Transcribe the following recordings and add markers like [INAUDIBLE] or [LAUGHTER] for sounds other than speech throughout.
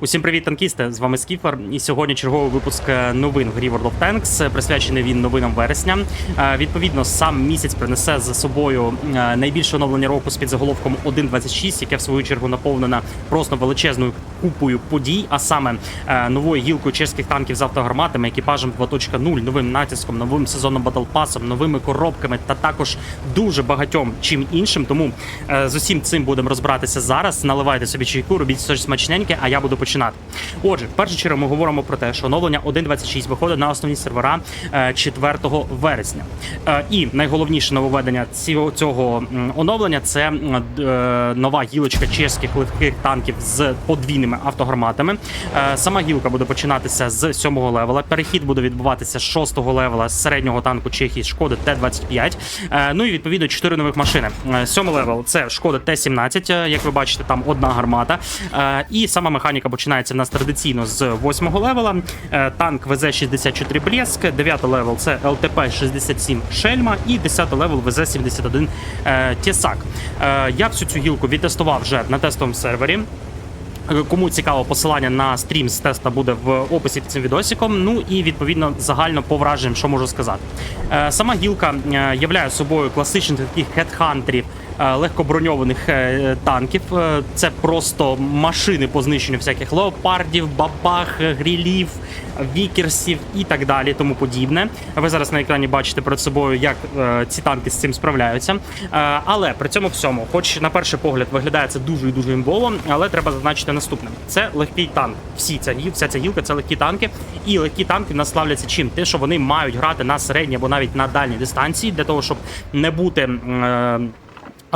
Усім привіт, танкісти! З вами Скіфер. І сьогодні черговий випуск е, новин в грі World of Tanks. Присвячений він новинам вересня. Е, Відповідно, сам місяць принесе за собою е, найбільше оновлення року з під заголовком 1.26, яке в свою чергу наповнено просто величезною купою подій, а саме е, новою гілкою чеських танків з автогарматами, екіпажем 2.0, новим натиском, новим сезонним батлпасом, новими коробками та також дуже багатьом чим іншим. Тому е, з усім цим будемо розбиратися зараз. Наливайте собі чайку, робіть щось смачненьке, а я буду починати. Отже, в першу чергу ми говоримо про те, що оновлення 1.26 виходить на основні сервера е, 4 вересня. Е, І найголовніше нововведення цього, оновлення це е, нова гілочка чеських легких танків з подвійними автогарматами. Е, Сама гілка буде починатися з 7 левела. Перехід буде відбуватися з 6 левела середнього танку Чехії Шкоди Т-25. Е, Ну і відповідно 4 нових машини. Е, Сьомий левел це Шкода Т-17, е, як ви бачите, там одна гармата. Е, І сама механіка починається в нас традиційно з 8 левела. Е, Танк ВЗ-64 Блеск, 9 левел це ЛТП-67 Шельма і 10 левел ВЗ-71 е, Тєсак. Е, Я всю цю гілку відтестував вже на тестовому сервері. Кому цікаво, посилання на стрім з теста буде в описі під цим відосиком. Ну і відповідно загально по враженням, що можу сказати. Сама гілка являє собою класичних таких хедхантерів. Е, Легкоброньованих е, танків Е, це просто машини по знищенню всяких леопардів, бабах, грілів, вікерсів і так далі, тому подібне. Ви зараз на екрані бачите перед собою, як ці танки з цим справляються. Але при цьому всьому, хоч на перший погляд виглядає це дуже і дуже імбово, але треба зазначити наступне: це легкий танк. Всі ця вся ця гілка це легкі танки. І легкі танки в нас славляться чим? Те, що вони мають грати на середній або навіть на дальній дистанції, для того, щоб не бути.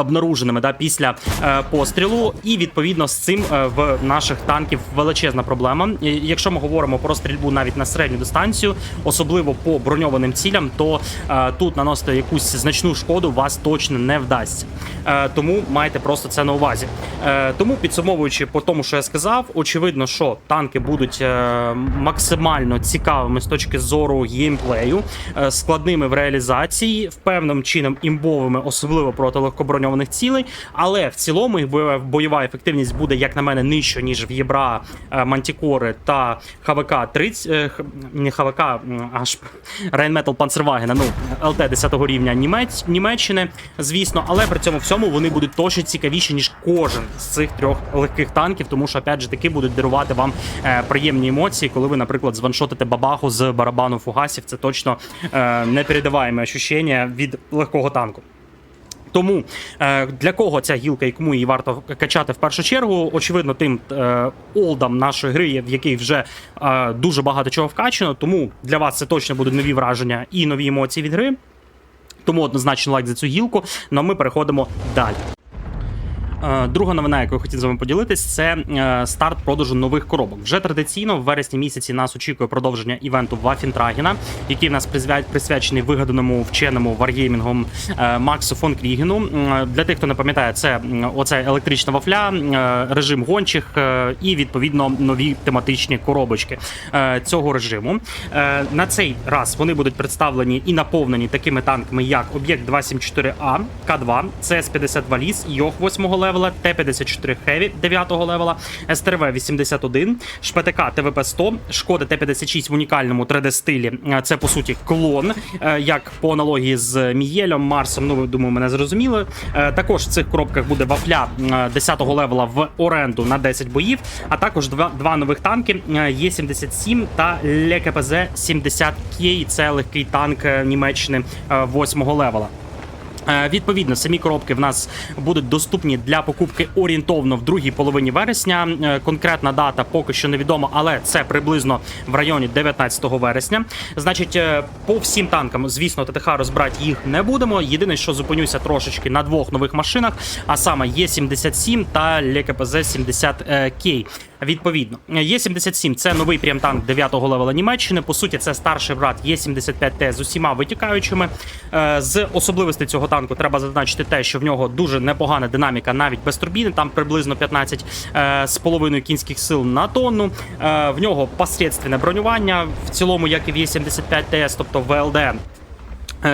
Обнаруженими да, після е, пострілу, і відповідно з цим е, в наших танків величезна проблема. І Якщо ми говоримо про стрільбу навіть на середню дистанцію, особливо по броньованим цілям, то е, тут наносити якусь значну шкоду вас точно не вдасться. Е, тому майте просто це на увазі. Е, тому підсумовуючи по тому, що я сказав, очевидно, що танки будуть е, максимально цікавими з точки зору геймплею, е, складними в реалізації, впевненим чином імбовими, особливо проти легкоброньованих цілей. Але в цілому їх бойова, ефективність буде, як на мене, нижча, ніж в Єбра, е, Мантікори та ХВК 30, е, не ХВК, аж Рейнметал Панцервагена, ну ЛТ 10 рівня Німець, Німеччини, звісно, але при цьому всьому вони будуть точно цікавіші, ніж кожен з цих трьох легких танків, тому що опять же таки будуть дарувати вам е, приємні емоції, коли ви, наприклад, званшотите бабаху з барабану фугасів. Це точно е, непередаваєме ощущення від легкого танку. Тому е, для кого ця гілка і кому її варто качати в першу чергу, очевидно, тим е, олдам нашої гри, в якій вже е, дуже багато чого вкачено. Тому для вас це точно будуть нові враження і нові емоції від гри. Тому однозначно лайк за цю гілку. Ну а ми переходимо далі. Е, Друга новина, яку я хотів з вами поділитись, це е, старт продажу нових коробок. Вже традиційно в вересні місяці нас очікує продовження івенту Вафінтрагіна, який в нас присвячений вигаданому вченому варгеймінгом е, Максу фон Крігену. Для тих, хто не пам'ятає, це оце електрична вафля, режим гончих і відповідно нові тематичні коробочки цього режиму. На цей раз вони будуть представлені і наповнені такими танками, як об'єкт 274А, К2, ЦС-50 Валіс, Йох 8 левела, Т-54 Хеві 9 левела, СТРВ-81, ШПТК ТВП-100, Шкода Т-56 в унікальному 3D-стилі. Е, Це, по суті, клон, е, як по аналогії з Мієлем, Марсом, ну, думаю, мене зрозуміли. Е, Також в цих коробках буде вафля е, 10 левела в оренду на 10 боїв, а також два, два нових танки е, Є-77 та ЛКПЗ-70К. Це легкий танк Німеччини 8 левела. Е, Відповідно, самі коробки в нас будуть доступні для покупки орієнтовно в другій половині вересня. Е, Конкретна дата поки що невідома, але це приблизно в районі 19 вересня. Значить, е, по всім танкам, звісно, ТТХ розбирати їх не будемо. Єдине, що зупинюся трошечки на двох нових машинах, а саме Є-77 та ЛКПЗ 70К. Відповідно, Є-77 це новий прям-танк 9-го левела Німеччини. По суті, це старший брат Є-75Т з усіма витікаючими. З особливостей цього танку треба зазначити те, що в нього дуже непогана динаміка навіть без турбіни, там приблизно 15 е, з половиною кінських сил на тонну. Е, В нього посредственне бронювання, в цілому, як і в Є-75ТС, тобто ВЛД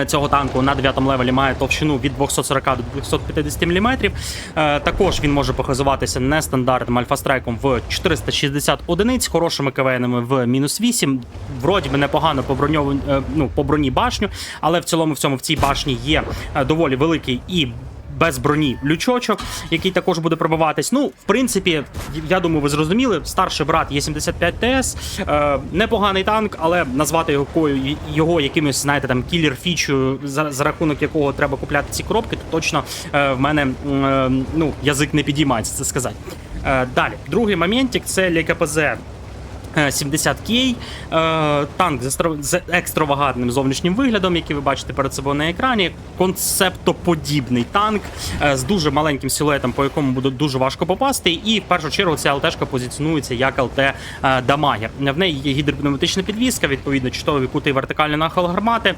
Цього танку на 9 левелі має товщину від 240 до 250 мм. Е, Також він може похизуватися нестандартним альфастрайком в 460 одиниць, хорошими КВНами в мінус 8. Вроді би непогано по, броньову- е, ну, по броні башню, але в цілому в цьому в цій башні є е, доволі великий і без броні лючочок, який також буде пробиватись. Ну, в принципі, я думаю, ви зрозуміли. Старший брат є 75 ТС. Е, непоганий танк, але назвати його його якимось, знаєте, там кілер фічою, за, за рахунок якого треба купляти ці коробки, то точно е, в мене е, ну, язик не підіймається це сказати. Е, далі, другий моментик це ЛКПЗ. 70К, е, танк з екстравагантним зовнішнім виглядом, який ви бачите перед собою на екрані. Концептоподібний танк е, з дуже маленьким силуетом, по якому буде дуже важко попасти. І в першу чергу ця ЛТшка позиціонується як ЛТ е, Дамагер. В неї є гідропневматична підвізка, відповідно, чудові кути вертикальний нахил гармати. Е,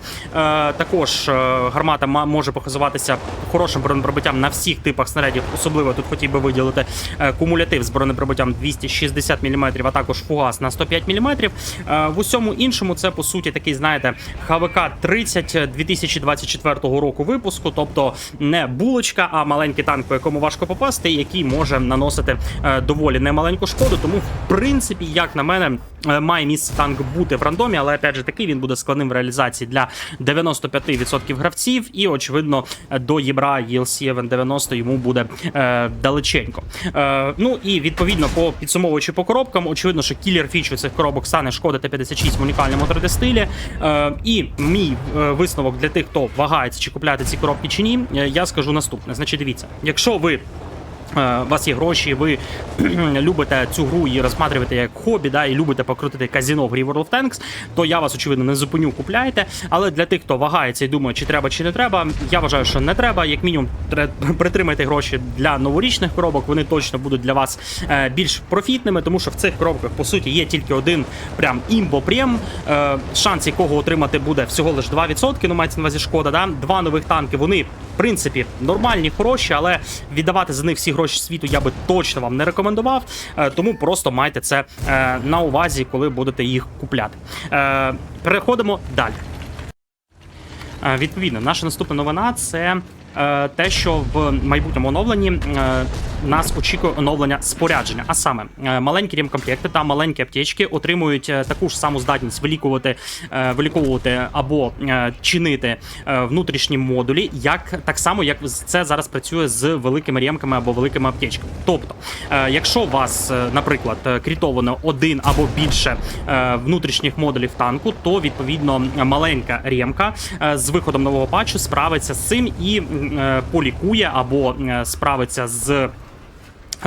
Також е, гармата може показуватися хорошим бронепробиттям на всіх типах снарядів. Особливо тут хотів би виділити е, кумулятив з бронепробиттям 260 мм, а також фугас на 105 мм. Е, В усьому іншому це по суті такий, знаєте, ХВК 30 2024 року випуску, тобто не булочка, а маленький танк, по якому важко попасти, який може наносити е, доволі немаленьку шкоду. Тому, в принципі, як на мене, має місце танк бути в рандомі, але опять же таки він буде складним в реалізації для 95% гравців, і очевидно до єбра ELC Event 90 йому буде е, далеченько. Е, ну і відповідно по підсумовуючи по коробкам, очевидно, що кілер фічу цих коробок стане шкода Т-56 в унікальному 3D-стилі. Е, і мій е, висновок для тих, хто вагається, чи купляти ці коробки чи ні, е, я скажу наступне. Значить, дивіться, якщо ви Е, У вас є гроші, ви [CLEARS THROAT] любите цю гру і розсматриваєте як хобі, да, і любите покрутити казіно в грі World of Tanks, то я вас очевидно не зупиню, купляйте. Але для тих, хто вагається і думає, чи треба, чи не треба, я вважаю, що не треба. Як мінімум, [LAUGHS] притримайте гроші для новорічних коробок. Вони точно будуть для вас е, більш профітними, тому що в цих коробках по суті є тільки один прям імбо-прем. Е, шанс якого отримати буде всього лише 2%, ну мається на увазі шкода. Да? Два нових танки. Вони в принципі нормальні, хороші, але віддавати за них всі гроші світу я би точно вам не рекомендував. Е, Тому просто майте це е, на увазі, коли будете їх купляти. Е, Переходимо далі. Відповідно, наша наступна новина це те, що в майбутньому оновленні е, нас очікує оновлення спорядження. А саме е, маленькі ремкомплекти та маленькі аптечки отримують е, таку ж саму здатність вилікувати, е, виліковувати або е, чинити е, внутрішні модулі, як так само, як це зараз працює з великими ремками або великими аптечками. Тобто, е, якщо у вас, е, наприклад, е, крітовано один або більше е, внутрішніх модулів танку, то відповідно маленька ремка е, з виходом нового патчу справиться з цим і е, полікує або е, справиться з.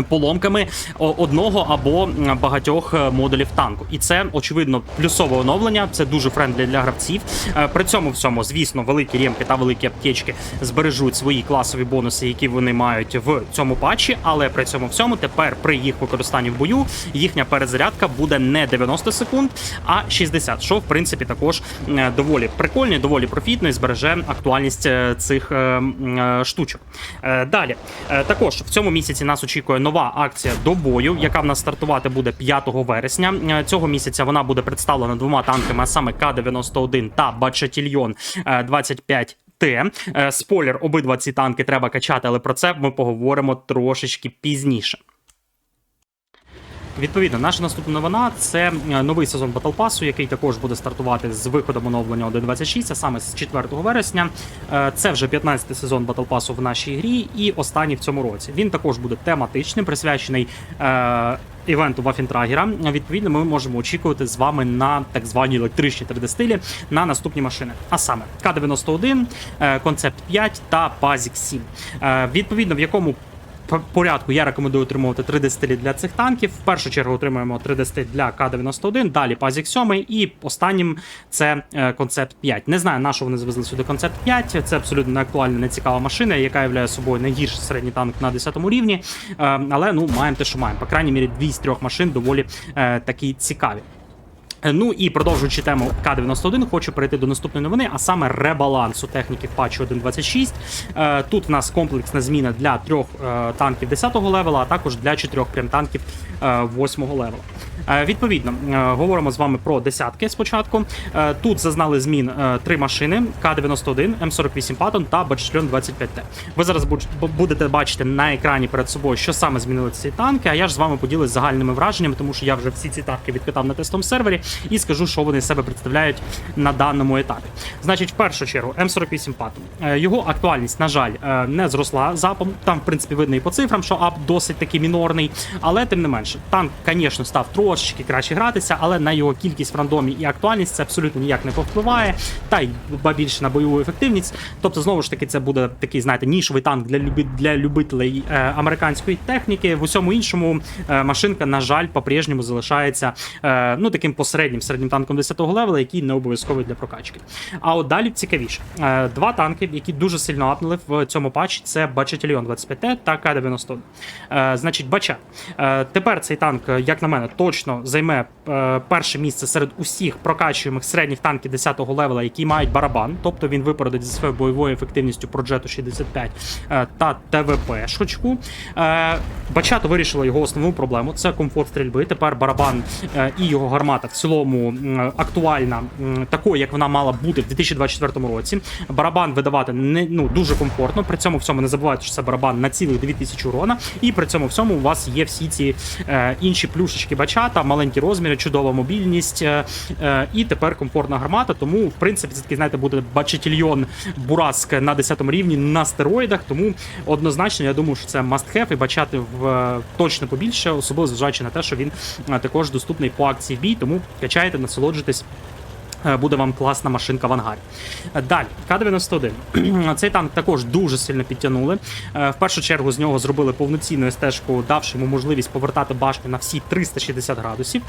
Поломками одного або багатьох е, модулів танку, і це очевидно плюсове оновлення. Це дуже френдлі для гравців. Е, При цьому всьому, звісно, великі ремки та великі аптечки збережуть свої класові бонуси, які вони мають в цьому патчі. Але при цьому всьому тепер при їх використанні в бою їхня перезарядка буде не 90 секунд, а 60, що в принципі також е, доволі прикольно, доволі профітно і збереже актуальність цих штучок. Далі також в цьому місяці нас очікує нова акція до бою, яка в нас стартувати буде 5 вересня. Е, Цього місяця вона буде представлена двома танками, а саме К-91 та Бачатільйон 25 Т. Е, Спойлер, обидва ці танки треба качати, але про це ми поговоримо трошечки пізніше. Відповідно, наша наступна новина це е, новий сезон Battle Pass, який також буде стартувати з виходом оновлення 1.26, а саме з 4 вересня. Е, Це вже 15-й сезон Battle Pass в нашій грі, і останній в цьому році. Він також буде тематичним, присвячений е, івенту Вафінтрагера. Відповідно, ми можемо очікувати з вами на так звані електричні 3D-стилі на наступні машини. А саме К-91, е, Концепт 5 та Пазік 7. Е, Відповідно, в якому порядку я рекомендую отримувати 3D для цих танків. В першу чергу отримуємо 3D для К-91, далі Пазік 7 і останнім це е, концепт 5. Не знаю, на що вони завезли сюди концепт 5. Це абсолютно не актуальна, не цікава машина, яка являє собою найгірший середній танк на 10 рівні. Е, але ну маємо те, що маємо. По крайній мірі, дві з трьох машин доволі е, такі цікаві. Е, Ну і продовжуючи тему К-91, хочу перейти до наступної новини, а саме ребалансу техніки в патчі 1.26. Е, Тут в нас комплексна зміна для трьох е, танків 10-го левела, а також для чотирьох прям танків 8-го левела. Е, Відповідно, е, говоримо з вами про десятки спочатку. Е, Тут зазнали змін три машини: К-91, М48 Паттон та Бачельон 25Т. Ви зараз будете бачити на екрані перед собою, що саме змінили ці танки. А я ж з вами поділюсь загальними враженнями, тому що я вже всі ці танки відкатав на тестовому сервері і скажу, що вони себе представляють на даному етапі. Значить, в першу чергу, М48 Паттон. Е, Його актуальність, на жаль, не зросла запом. Там, в принципі, видно і по цифрам, що ап досить таки мінорний, але тим не менше, танк, звісно, став трошечки краще гратися, але на його кількість в рандомі і актуальність це абсолютно ніяк не повпливає, та й більше на бойову ефективність. Тобто, знову ж таки, це буде такий, знаєте, нішовий танк для люби, для любителей е, американської техніки. В усьому іншому е, машинка, на жаль, по-прежньому залишається е, ну таким посереднім середнім танком 10-го левела, який не обов'язковий для прокачки. А от далі цікавіше. Е, два танки, які дуже сильно апнули в цьому патчі, це Бачетільйон 25Т та К-91. Е, значить, Бача. Е, тепер цей танк, як на мене, точно займе е, перше місце серед усіх прокачуємих середніх танків 10-го левела, які мають барабан, тобто він випередить зі своєю бойовою ефективністю Progetto 65 е, та ТВП шочку. Е, Бачато вирішила його основну проблему це комфорт стрільби. Тепер барабан і його гармата в цілому актуальна такою, як вона мала бути в 2024 році. Барабан видавати не ну дуже комфортно. При цьому всьому не забувайте, що це барабан на цілих 2000 урона. І при цьому всьому у вас є всі ці е, інші плюшечки бачата, маленькі розміри, чудова мобільність е, е, і тепер комфортна гармата. Тому, в принципі, це такий, знаєте, буде бачительйон Бураск на 10 рівні на стероїдах. Тому однозначно, я думаю, що це must have і бачати в е, точно побільше, особливо зважаючи на те, що він також доступний по акції бій. Тому качайте, насолоджуйтесь. Е, Буде вам класна машинка в ангарі. Е, Далі, К-91. [CLEARS THROAT] Цей танк також дуже сильно підтягнули. Е, В першу чергу з нього зробили повноцінну стежку, давши йому можливість повертати башню на всі 360 градусів.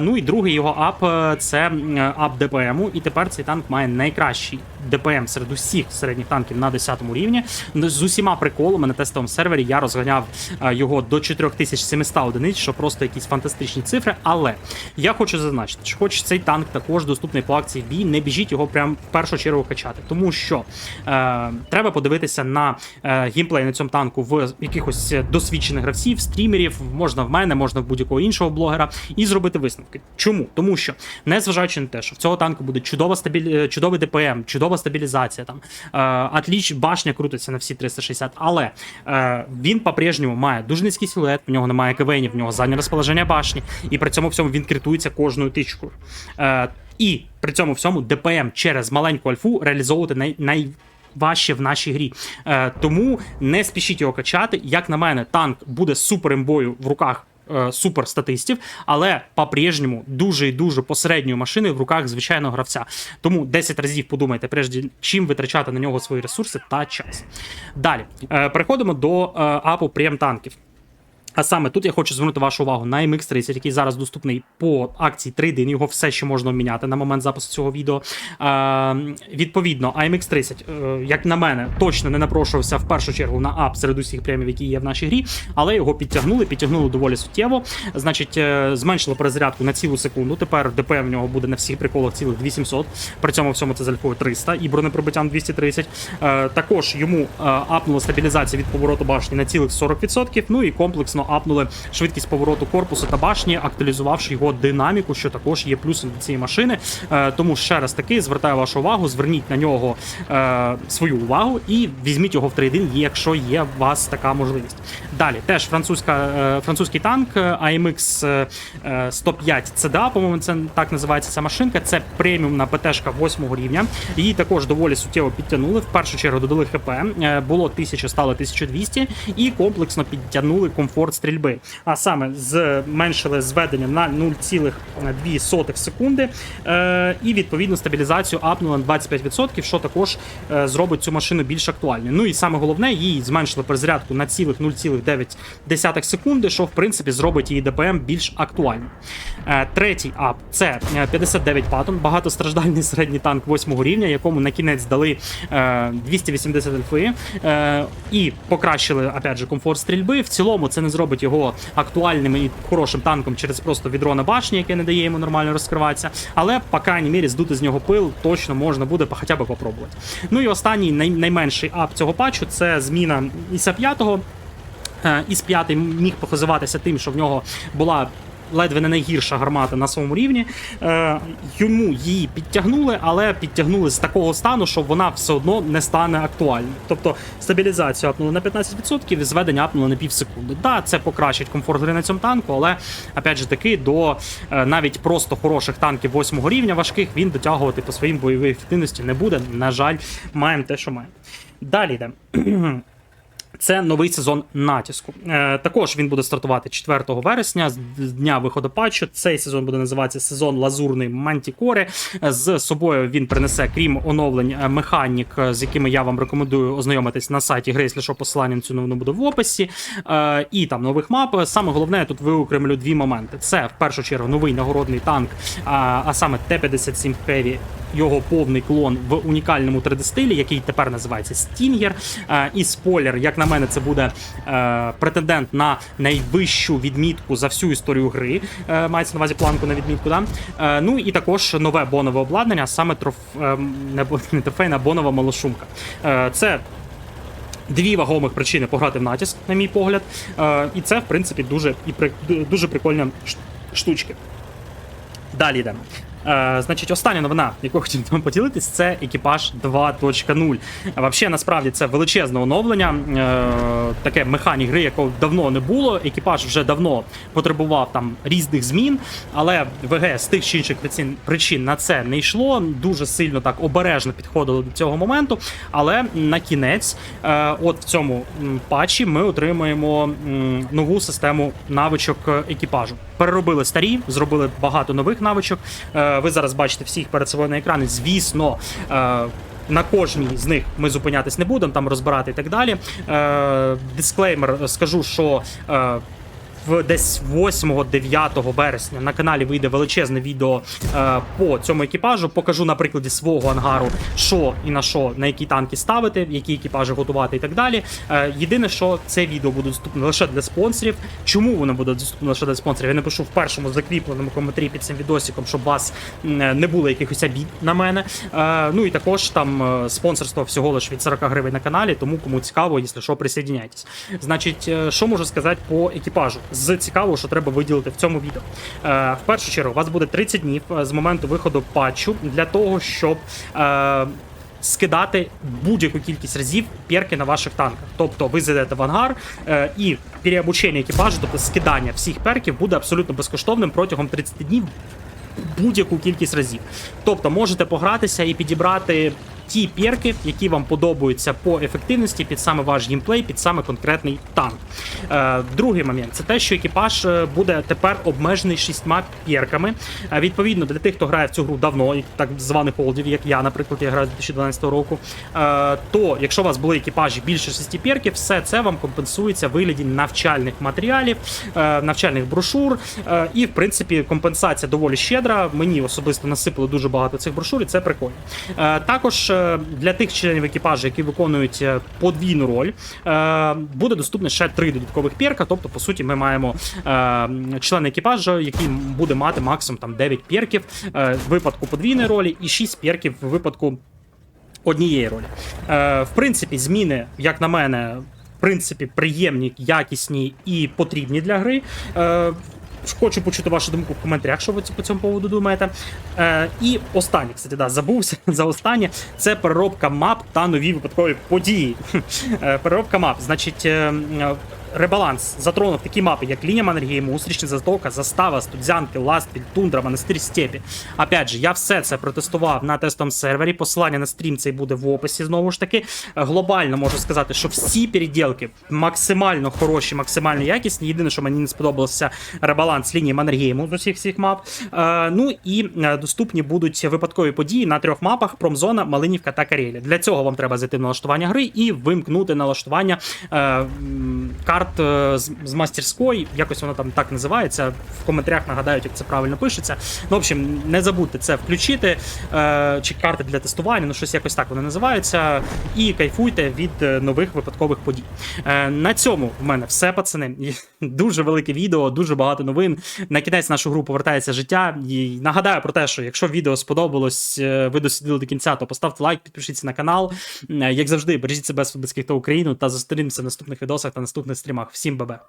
Ну і другий його ап це ап ДПМу. І тепер цей танк має найкращий ДПМ серед усіх середніх танків на 10 рівні. Ну, З усіма приколами на тестовому сервері я розганяв його до 4700 одиниць, що просто якісь фантастичні цифри. Але я хочу зазначити, що хоч цей танк також доступний по акції бій, не біжіть його прям в першу чергу качати, тому що е, треба подивитися на е, геймплей на цьому танку в якихось досвідчених гравців, стрімерів, можна в мене, можна в будь-якого іншого блогера, і зробити висновки. Чому? Тому що, незважаючи на те, що в цього танку буде чудова стабіль... е, чудовий ДПМ, чудова стабілізація, там е, атліч башня крутиться на всі 360, але е, він по-прежньому має дуже низький силует, в нього немає кивенів, в нього заднє розположення башні, і при цьому всьому він критується кожною тичкою. Е, і при цьому всьому ДПМ через маленьку альфу реалізовувати най, най... Важче в нашій грі. Е, тому не спішіть його качати. Як на мене, танк буде супер імбою в руках е, супер статистів, але по-прежньому дуже і дуже посередньою машиною в руках звичайного гравця. Тому 10 разів подумайте, прежде чим витрачати на нього свої ресурси та час. Далі е, переходимо до е, апу прем танків. А саме тут я хочу звернути вашу увагу на MX30, який зараз доступний по акції трейдин. Його все ще можна обміняти на момент запису цього відео. Е, відповідно, AMX30, е, як на мене, точно не напрошувався в першу чергу на ап серед усіх премів, які є в нашій грі, але його підтягнули, підтягнули доволі суттєво. Значить, е, зменшили перезарядку на цілу секунду. Тепер ДПМ в нього буде на всіх приколах цілих 2700. При цьому всьому це з 300 і бронепробиттям 230. Е, також йому апнула стабілізація від повороту башні на цілих 40%. Ну і комплексно апнули швидкість повороту корпусу та башні, актуалізувавши його динаміку, що також є плюсом до цієї машини. Е, тому ще раз таки звертаю вашу увагу, зверніть на нього е, свою увагу і візьміть його в трейдин, якщо є у вас така можливість. Далі теж французька, е, французький танк AMX е, 105 CDA, по-моєму, це так називається ця машинка. Це преміумна ПТшка 8 рівня. Її також доволі суттєво підтягнули. В першу чергу додали ХП. Було 1000, стало 1200 і комплексно підтягнули комфорт стрільби. А саме зменшили зведення на 0,2 секунди. Е, і відповідно стабілізацію апнули на 25%, що також е, зробить цю машину більш актуальною. Ну і саме головне, її зменшили перезарядку на цілих 0,9 секунди, що в принципі зробить її ДПМ більш актуальним. Е, Третій ап це е, 59 Паттон, багатостраждальний середній танк 8 рівня, якому на кінець дали е, 280 альфи і покращили опять же комфорт стрільби. В цілому це не зробить його актуальним і хорошим танком через просто відро на башні, яке не дає йому нормально розкриватися. Але, по крайній мірі, здути з нього пил точно можна буде хоча б попробувати. Ну і останній най- найменший ап цього патчу це зміна Іса 5 Е, Іс 5 міг похизуватися тим, що в нього була ледве не найгірша гармата на своєму рівні. Е, Йому її підтягнули, але підтягнули з такого стану, що вона все одно не стане актуальною. Тобто стабілізацію апнули на 15%, і зведення апнули на пів секунди. Да, це покращить комфорт гри на цьому танку, але опять же таки до е, навіть просто хороших танків 8 рівня важких він дотягувати по своїм бойовій ефективності не буде. На жаль, маємо те, що маємо. Далі йдемо. [CLEARS THROAT] Це новий сезон натиску. Е, також він буде стартувати 4 вересня з дня виходу патчу. Цей сезон буде називатися сезон Лазурний Мантікори. Е, З собою він принесе, крім оновлень, е, механік, з якими я вам рекомендую ознайомитись на сайті гри, якщо що посилання на цю новину буде в описі. І там нових мап. Саме головне, я тут виокремлю дві моменти. Це в першу чергу новий нагородний танк, а, а саме Т-57 Heavy, його повний клон в унікальному 3D-стилі, який тепер називається Стінгер. Е, І спойлер, як на мене, це буде е, претендент на найвищу відмітку за всю історію гри. Е, мається на увазі планку на відмітку. Да? Ну і також нове бонове обладнання, саме троф... е, не, трофейна бонова малошумка. Це Дві вагомих причини пограти в натиск, на мій погляд. І це, в принципі, дуже і при, дуже прикольні штучки. Далі йдемо. Е, значить, остання новина, яку хотів з вами поділитись, це екіпаж 2.0. Взагалі, насправді, це величезне оновлення, е, таке механік гри, якого давно не було. Екіпаж вже давно потребував там різних змін, але ВГ з тих чи інших причин, причин на це не йшло. Дуже сильно так обережно підходило до цього моменту. Але на кінець, е, от в цьому патчі, ми отримаємо нову систему навичок е, екіпажу. Переробили старі, зробили багато нових навичок. Е, Ви зараз бачите всіх перед собою на екрані. Звісно. е, На кожній з них ми зупинятись не будемо, там розбирати і так далі. Е, дисклеймер скажу, що е, в десь 8-9 вересня на каналі вийде величезне відео е, по цьому екіпажу. Покажу на прикладі свого ангару, що і на що, на які танки ставити, які екіпажі готувати і так далі. Е, єдине, що це відео буде доступне лише для спонсорів. Чому воно буде доступне лише для спонсорів? Я напишу в першому закріпленому коментарі під цим відосиком, щоб вас не було якихось обід на мене. Е, ну і також там е, спонсорство всього лише від 40 гривень на каналі, тому кому цікаво, якщо що, присоединяйтесь. Значить, е, що можу сказати по екіпажу? З цікавого, що треба виділити в цьому відео. Е, в першу чергу, у вас буде 30 днів е, з моменту виходу патчу для того, щоб. Е, Скидати будь-яку кількість разів перки на ваших танках. Тобто ви зайдете в ангар е, і переобучення екіпажу, тобто скидання всіх перків буде абсолютно безкоштовним протягом 30 днів будь-яку кількість разів. Тобто можете погратися і підібрати ті перки, які вам подобаються по ефективності під саме ваш геймплей, під саме конкретний танк. Е, другий момент це те, що екіпаж е, буде тепер обмежений шістьма перками. Е, відповідно, для тих, хто грає в цю гру давно, так званих олдів, як я, наприклад, я граю з 2012 року. Е, то, якщо у вас були екіпажі більше шести перків, все це вам компенсується в вигляді навчальних матеріалів, е, навчальних брошур. І, в принципі, компенсація доволі щедра. Мені особисто насипали дуже багато цих брошур, і це прикольно. Е, також е, для тих членів екіпажу, які виконують е, подвійну роль, буде доступно ще три додаткових перка. Тобто, по суті, ми маємо члена екіпажу, який буде мати максимум там 9 перків е, в випадку подвійної ролі, і 6 перків в випадку однієї ролі. В принципі, зміни, як на мене, в принципі, приємні, якісні і потрібні для гри. Хочу почути вашу думку в коментарях, що ви по цьому поводу думаєте. Е, і останнє, кстати, да, забувся [LAUGHS] за останнє. Це переробка мап та нові випадкові події. [LAUGHS] Е, переробка мап. Значить, е, ребаланс затронув такі мапи, як лінія Маннергейму, Устрічна Затока, Застава, Студзянки, Ластвіль, Тундра, Монастир Степі. Опять же, я все це протестував на тестовому сервері. Посилання на стрім цей буде в описі. Знову ж таки, Е, глобально можу сказати, що всі переділки максимально хороші, максимально якісні. Єдине, що мені не сподобався ребаланс лінії Маннергейму з усіх всіх мап. Е, ну і е, доступні будуть випадкові події на трьох мапах: Промзона, Малинівка та Карелія. Для цього вам треба зайти в налаштування гри і вимкнути налаштування е, карти карт е, з, мастерської, якось воно там так називається. В коментарях нагадають, як це правильно пишеться. Ну, в общем, не забудьте це включити. Е, чи карти для тестування, ну щось якось так вони називаються. І кайфуйте від е, нових випадкових подій. На цьому в мене все, пацани. [LAUGHS] Дуже велике відео, дуже багато новин. На кінець нашу гру повертається життя. І нагадаю про те, що якщо відео сподобалось, ви досиділи до кінця, то поставте лайк, підпишіться на канал. Як завжди, бережіть себе, безпеки та Україну та зустрінемося в наступних відосах та наступних стрімах. Всім бабе!